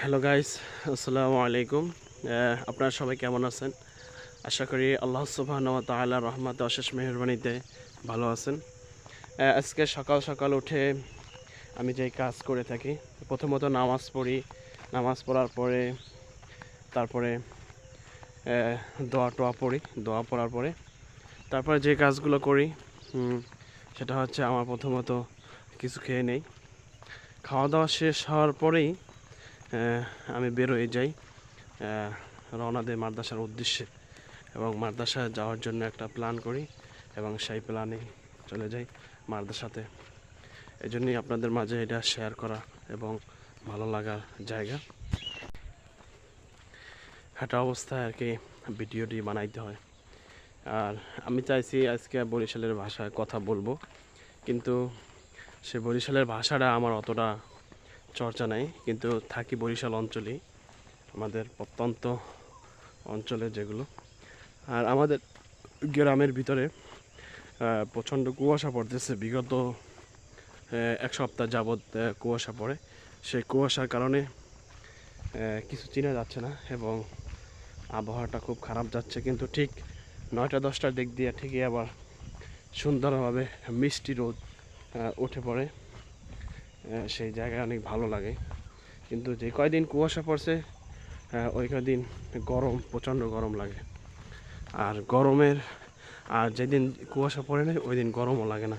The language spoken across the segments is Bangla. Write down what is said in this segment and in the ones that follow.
হ্যালো গাইস আসসালামু আলাইকুম আপনারা সবাই কেমন আছেন? আশা করি আল্লাহ সুবাহ তাআলা রহমত অশেষ মেহরবানিতে ভালো আছেন। আজকে সকাল সকাল উঠে আমি যে কাজ করে থাকি, প্রথমত নামাজ পড়ি। নামাজ পড়ার পরে, তারপরে দোয়া টোয়া পড়ি। দোয়া পড়ার পরে, তারপরে যে কাজগুলো করি সেটা হচ্ছে আমার প্রথমত কিছু খেয়ে নেই। খাওয়া দাওয়া শেষ হওয়ার পরেই আমি বেরোয় যাই রওনা দেয় মাদ্রাসার উদ্দেশ্যে এবং মাদ্রাসায় যাওয়ার জন্য একটা প্ল্যান করি এবং সেই প্ল্যানে চলে যাই মাদ্রাসাতে। এই জন্যই আপনাদের মাঝে এটা শেয়ার করা এবং ভালো লাগার জায়গা। হাঁটা অবস্থায় আর কি, ভিডিওটি বানাইতে হয়। আর আমি চাইছি আজকে বরিশালের ভাষায় কথা বলব, কিন্তু সে বরিশালের ভাষাটা আমার অতটা চর্চা নাই, কিন্তু থাকি বরিশাল অঞ্চলেই, আমাদের প্রত্যন্ত অঞ্চলে যেগুলো। আর আমাদের গ্রামের ভিতরে প্রচণ্ড কুয়াশা পড়তেছে, বিগত এক সপ্তাহ যাবৎ কুয়াশা পড়ে। সেই কুয়াশার কারণে কিছু চেনা যাচ্ছে না এবং আবহাওয়াটা খুব খারাপ যাচ্ছে, কিন্তু ঠিক নয়টা, দশটার দিক দিয়ে ঠিকই আবার সুন্দরভাবে মিষ্টি রোদ উঠে পড়ে। সেই জায়গায় অনেক ভালো লাগে। কিন্তু যে কয়দিন কুয়াশা পড়ছে ওই কয়দিন গরম, প্রচণ্ড গরম লাগে। আর গরমের, আর যেদিন কুয়াশা পড়ে না ওই দিন গরমও লাগে না।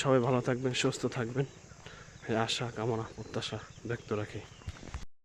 সবাই ভালো থাকবেন, সুস্থ থাকবেন। আশা, কামনা, প্রত্যাশা ব্যক্ত রাখি।